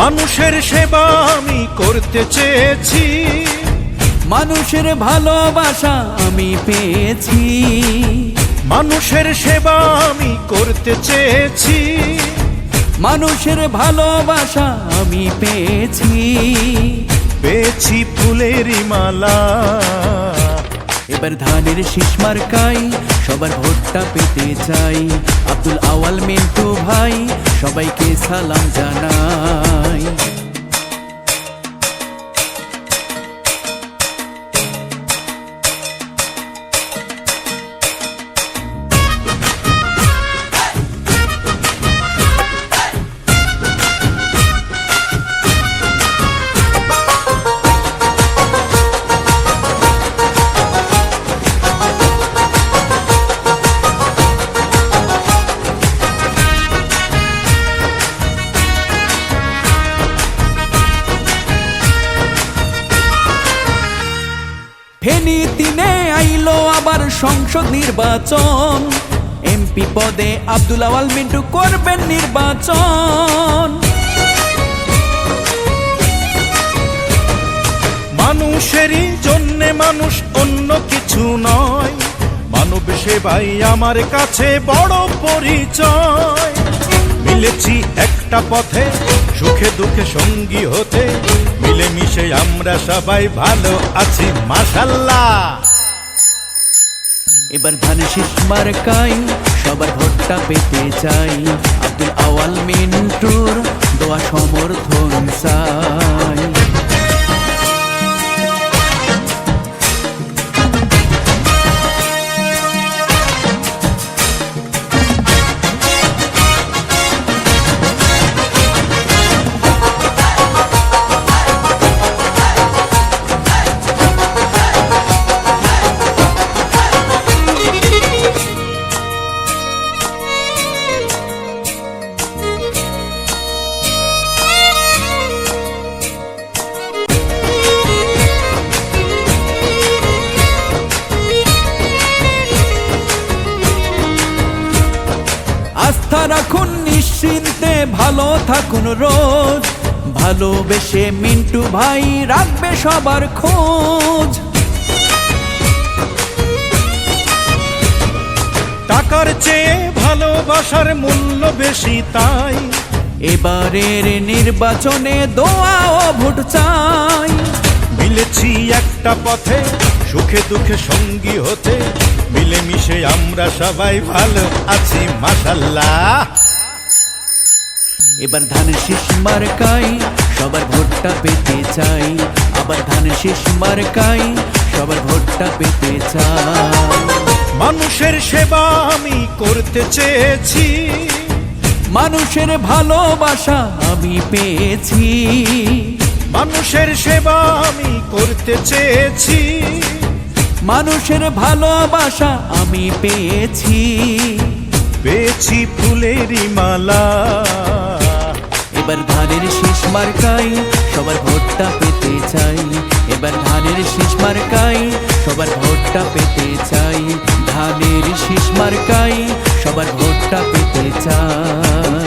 মানুষের সেবা আমি করতে চেয়েছি। মানুষের ভালোবাসা আমি পেয়েছি। মানুষের সেবা আমি করতে চেয়েছি। মানুষের ভালোবাসা আমি পেয়েছি। পেয়েছি ফুলেরই মালা। এবার ধানের শীষ মার্কাই, সবার ভোটটা পেতে চাই। আব্দুল আওয়াল মিন্টু ভাই, সবাইকে সালাম জানাই। dreams. সংসদ নির্বাচন। এমপি পদে আব্দুল আওয়াল মিন্টু করবেন নির্বাচন। মানুষেরই জন্যে মানুষ অন্য কিছু নয়। মানব সেবাই আমার কাছে বড় পরিচয়। মিলেছি একটা পথে, সুখে দুঃখে সঙ্গী হতে। মিলেমিশে আমরা সবাই ভালো আছি, মাশাল্লাহ। এবার ধানের শীষ মার্কাই সবার ভোটটা পেতে চাই। আব্দুল আওয়াল মিন্টুর ভালো থাকুন রোজ। ভালোবেসে মিন্টু ভাই রাখবে সবার খোঁজ। টাকার চেয়ে ভালোবাসার মূল্য বেশি তাই। এবারের নির্বাচনে দোয়া ও ভোট চাই। মিলেছি একটা পথে, সুখে দুঃখে সঙ্গী হতে। মিলেমিশে আমরা সবাই ভালো আছি, মাশাল্লাহ। এবার ধানের শীষ মার্কাই সবার ভোটটা পেতে চাই। আবার ধানের শীষ মার্কাই সবার ভোটটা পেতে চাই। মানুষের সেবা আমি করতে চেয়েছি। মানুষের ভালোবাসা আমি পেয়েছি। মানুষের সেবা আমি করতে চেয়েছি। মানুষের ভালোবাসা আমি পেয়েছি। পেয়েছি ফুলেরই মালা। এবার ধানের শীষ মার্কাই, সবার ভোটটা পেতে চাই। এবার ধানের শীষ মার্কাই, সবার ভোটটা পেতে চাই। ধানের শীষ মার্কাই, সবার ভোটটা পেতে চাই।